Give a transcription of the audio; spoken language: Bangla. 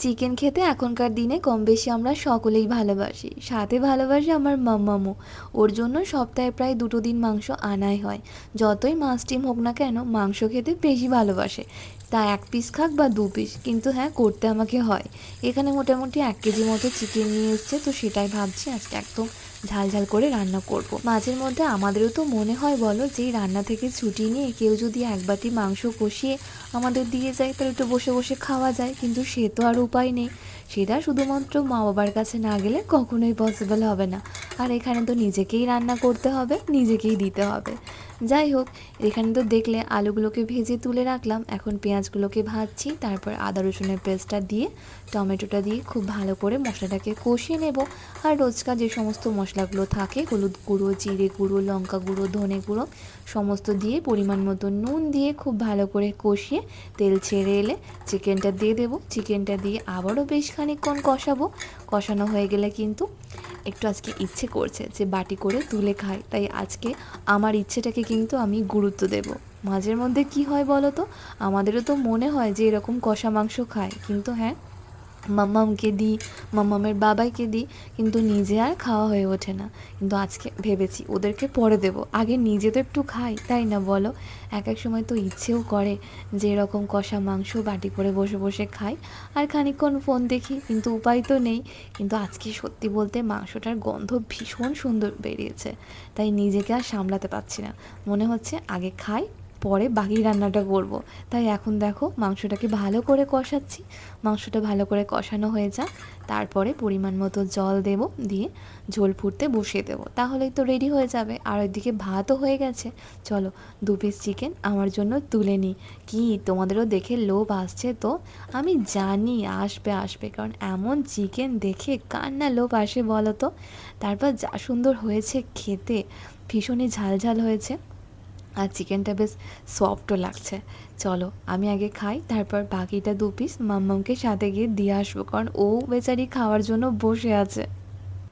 চিকেন খেতে এখনকার দিনে কম বেশি আমরা সকলেই ভালোবাসি। সাথে ভালোবাসি আমার মাম্মামু। ওর জন্য সপ্তাহে প্রায় দুটো দিন মাংস আনাই হয়। যতই মাছ টিম হোক না কেন, মাংস খেতে বেশি ভালোবাসে। তা এক পিস খাক বা দু পিস কিন্তু হ্যাঁ করতে আমাকে হয়। এখানে মোটামুটি এক কেজি মতো চিকেন নিয়ে এসছে, তো সেটাই ভাবছি আজকে একদম ঝাল ঝাল করে রান্না করব। মাঝের মধ্যে আমাদেরও তো মনে হয় বলো যে রান্না থেকে ছুটি নিয়ে কেউ যদি এক বাটি মাংস কষিয়ে আমাদের দিয়ে যায়, তাহলে একটু বসে বসে খাওয়া যায়। কিন্তু সে তো আর উপায় নেই। সেটা শুধুমাত্র মা বাবার কাছে না গেলে কখনোই পসিবল হবে না। আর এখানে তো নিজেকেই রান্না করতে হবে, নিজেকেই দিতে হবে। যাই হোক, এখানে তো দেখলে আলুগুলোকে ভেজে তুলে রাখলাম। এখন পেঁয়াজগুলোকে ভাজছি, তারপর আদা রসুনের পেস্টটা দিয়ে, টমেটোটা দিয়ে খুব ভালো করে মশলাটাকে কষিয়ে নেব। আর রোজকার যে সমস্ত মশলাগুলো থাকে, হলুদ গুঁড়ো, জিরে গুঁড়ো, লঙ্কা গুঁড়ো, ধনে গুঁড়ো, সমস্ত দিয়ে পরিমাণ মতো নুন দিয়ে খুব ভালো করে কষিয়ে তেল ছেড়ে এলে চিকেনটা দিয়ে দেবো। চিকেনটা দিয়ে আবারও বেশ খানিকক্ষণ কষাবো। কষানো হয়ে গেলে কিন্তু একটু আজকে ইচ্ছে করছে যে বাটি করে তুলে খাই। তাই আজকে আমার ইচ্ছেটাকে কিন্তু আমি গুরুত্ব দেব। মাঝের মধ্যে কি হয় বলো তো আমাদেরও তো মনে হয় যে এরকম কষা মাংস খায়। কিন্তু হ্যাঁ মাম্মামকে দিই মাম্মামের বাবাইকে দিই, কিন্তু নিজে আর খাওয়া হয়ে ওঠে না। কিন্তু আজকে ভেবেছি ওদেরকে পরে দেব। আগে নিজে তো একটু খাই, তাই না বলো? এক এক সময় তো ইচ্ছেও করে যে এরকম কষা মাংস বাটি করে বসে বসে খাই আর খানিকক্ষণ ফোন দেখি, কিন্তু উপায় তো নেই। কিন্তু আজকে সত্যি বলতে মাংসটার গন্ধ ভীষণ সুন্দর বেরিয়েছে, তাই নিজেকে আর সামলাতে পারছি না। মনে হচ্ছে আগে খাই পরে বাকি রান্নাটা করব। তাই এখন দেখো মাংসটাকে ভালো করে কষাচ্ছি। মাংসটা ভালো করে কষানো হয়ে যাক। তারপরে পরিমাণ মতো জল দেব, দিয়ে ঝোল ফুটতে বসিয়ে দেবো। তাহলেই তো রেডি হয়ে যাবে। আর ওইদিকে ভাতও হয়ে গেছে। চলো দু পিস চিকেন আমার জন্য তুলে নিই। কি তোমাদেরও দেখে লোভ আসছে তো? আমি জানি আসবে আসবে। কারণ এমন চিকেন দেখে কার না লোভ আসে বলো তো? তারপর যা সুন্দর হয়েছে খেতে। ভীষণই ঝাল ঝাল হয়েছে। আর চিকেনটা বেশ সফটও লাগছে। চলো, আমি আগে খাই, তারপর বাকিটা দু পিস মাম্মামকে সাথে গিয়ে দিয়ে আসব, কারণ ও বেচারি খাওয়ার জন্য বসে আছে।